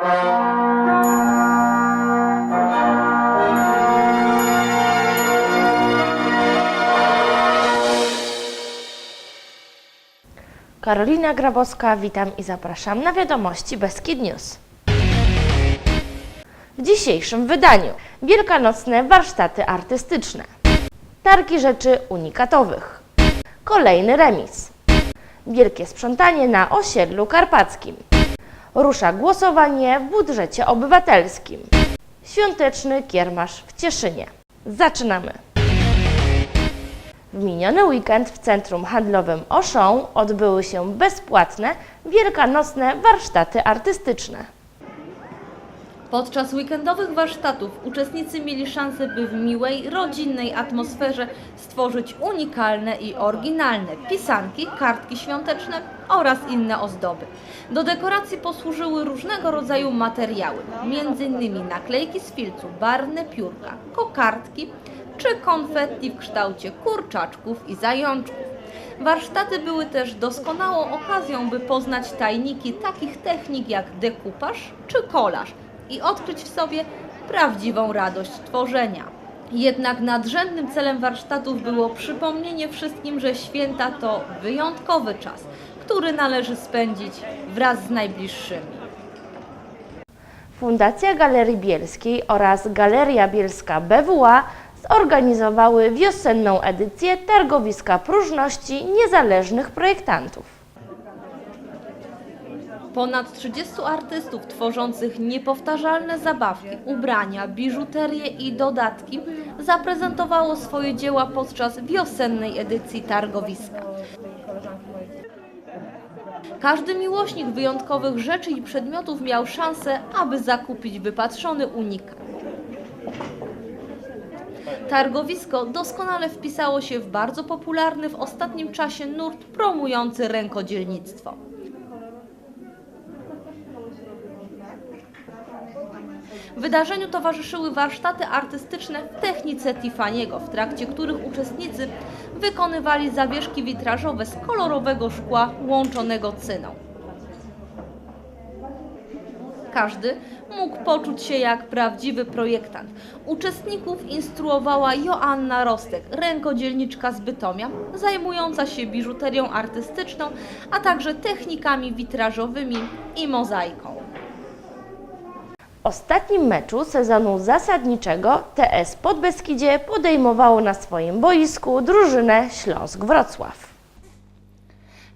Karolina Grabowska, witam i zapraszam na wiadomości Beskid News. W dzisiejszym wydaniu wielkanocne warsztaty artystyczne, targi rzeczy unikatowych, kolejny remis, wielkie sprzątanie na osiedlu karpackim, rusza głosowanie w budżecie obywatelskim, świąteczny kiermasz w Cieszynie. Zaczynamy! W miniony weekend w Centrum Handlowym Auchan odbyły się bezpłatne wielkanocne warsztaty artystyczne. Podczas weekendowych warsztatów uczestnicy mieli szansę, by w miłej, rodzinnej atmosferze stworzyć unikalne i oryginalne pisanki, kartki świąteczne oraz inne ozdoby. Do dekoracji posłużyły różnego rodzaju materiały, m.in. naklejki z filcu, barwne piórka, kokardki czy konfetti w kształcie kurczaczków i zajączków. Warsztaty były też doskonałą okazją, by poznać tajniki takich technik jak dekupaż czy kolaż i odkryć w sobie prawdziwą radość tworzenia. Jednak nadrzędnym celem warsztatów było przypomnienie wszystkim, że święta to wyjątkowy czas, który należy spędzić wraz z najbliższymi. Fundacja Galerii Bielskiej oraz Galeria Bielska BWA zorganizowały wiosenną edycję targowiska próżności niezależnych projektantów. Ponad 30 artystów tworzących niepowtarzalne zabawki, ubrania, biżuterię i dodatki zaprezentowało swoje dzieła podczas wiosennej edycji targowiska. Każdy miłośnik wyjątkowych rzeczy i przedmiotów miał szansę, aby zakupić wypatrzony unikat. Targowisko doskonale wpisało się w bardzo popularny w ostatnim czasie nurt promujący rękodzielnictwo. Wydarzeniu towarzyszyły warsztaty artystyczne w technice Tiffany'ego, w trakcie których uczestnicy wykonywali zawieszki witrażowe z kolorowego szkła łączonego cyną. Każdy mógł poczuć się jak prawdziwy projektant. Uczestników instruowała Joanna Rostek, rękodzielniczka z Bytomia, zajmująca się biżuterią artystyczną, a także technikami witrażowymi i mozaiką. Ostatnim meczu sezonu zasadniczego TS Podbeskidzie podejmowało na swoim boisku drużynę Śląsk Wrocław.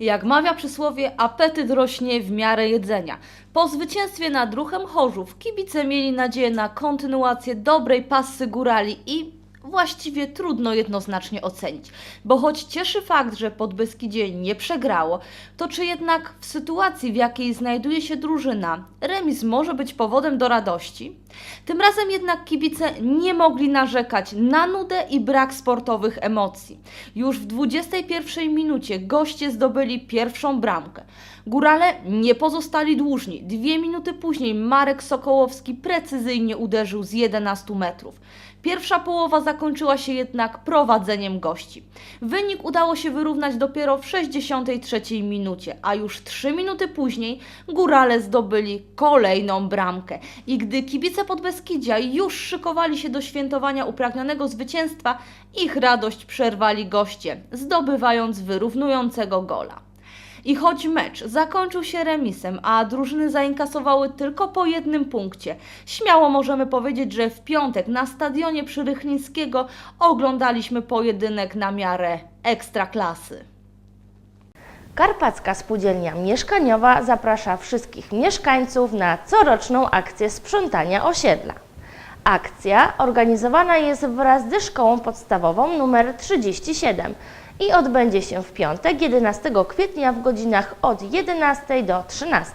Jak mawia przysłowie, apetyt rośnie w miarę jedzenia. Po zwycięstwie nad ruchem Chorzów kibice mieli nadzieję na kontynuację dobrej pasy górali i właściwie trudno jednoznacznie ocenić. Bo choć cieszy fakt, że Podbeskidzie nie przegrało, to czy jednak w sytuacji, w jakiej znajduje się drużyna, remis może być powodem do radości? Tym razem jednak kibice nie mogli narzekać na nudę i brak sportowych emocji. Już w 21 minucie goście zdobyli pierwszą bramkę. Górale nie pozostali dłużni. Dwie minuty później Marek Sokołowski precyzyjnie uderzył z 11 metrów. Pierwsza połowa zakończyła się jednak prowadzeniem gości. Wynik udało się wyrównać dopiero w 63 minucie, a już 3 minuty później Górale zdobyli kolejną bramkę. I gdy kibice Podbeskidzia już szykowali się do świętowania upragnionego zwycięstwa, ich radość przerwali goście, zdobywając wyrównującego gola. I choć mecz zakończył się remisem, a drużyny zainkasowały tylko po jednym punkcie, śmiało możemy powiedzieć, że w piątek na stadionie przy Rychlińskiego oglądaliśmy pojedynek na miarę ekstraklasy. Karpacka Spółdzielnia Mieszkaniowa zaprasza wszystkich mieszkańców na coroczną akcję sprzątania osiedla. Akcja organizowana jest wraz ze szkołą podstawową nr 37 i odbędzie się w piątek 11 kwietnia w godzinach od 11 do 13.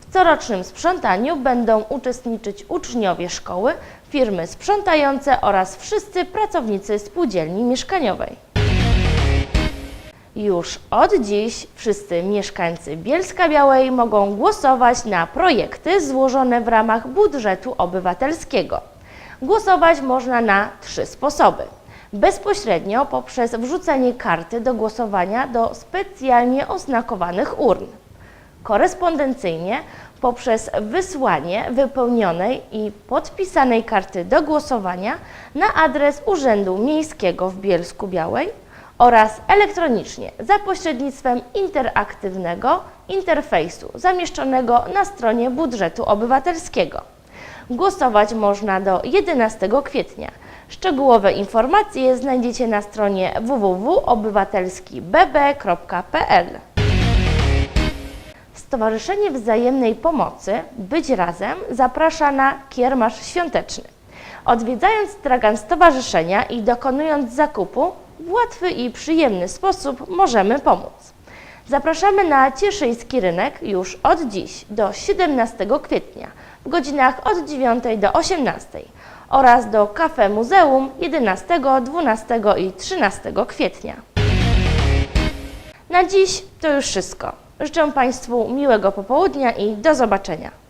W corocznym sprzątaniu będą uczestniczyć uczniowie szkoły, firmy sprzątające oraz wszyscy pracownicy spółdzielni mieszkaniowej. Już od dziś wszyscy mieszkańcy Bielska Białej mogą głosować na projekty złożone w ramach budżetu obywatelskiego. Głosować można na trzy sposoby. Bezpośrednio poprzez wrzucenie karty do głosowania do specjalnie oznakowanych urn. Korespondencyjnie poprzez wysłanie wypełnionej i podpisanej karty do głosowania na adres Urzędu Miejskiego w Bielsku Białej oraz elektronicznie za pośrednictwem interaktywnego interfejsu zamieszczonego na stronie budżetu obywatelskiego. Głosować można do 11 kwietnia. Szczegółowe informacje znajdziecie na stronie www.obywatelskibb.pl. Stowarzyszenie Wzajemnej Pomocy Być Razem zaprasza na kiermasz świąteczny. Odwiedzając stragan stowarzyszenia i dokonując zakupu, w łatwy i przyjemny sposób możemy pomóc. Zapraszamy na Cieszyński Rynek już od dziś do 17 kwietnia w godzinach od 9 do 18 oraz do Kafe Muzeum 11, 12 i 13 kwietnia. Na dziś to już wszystko. Życzę Państwu miłego popołudnia i do zobaczenia.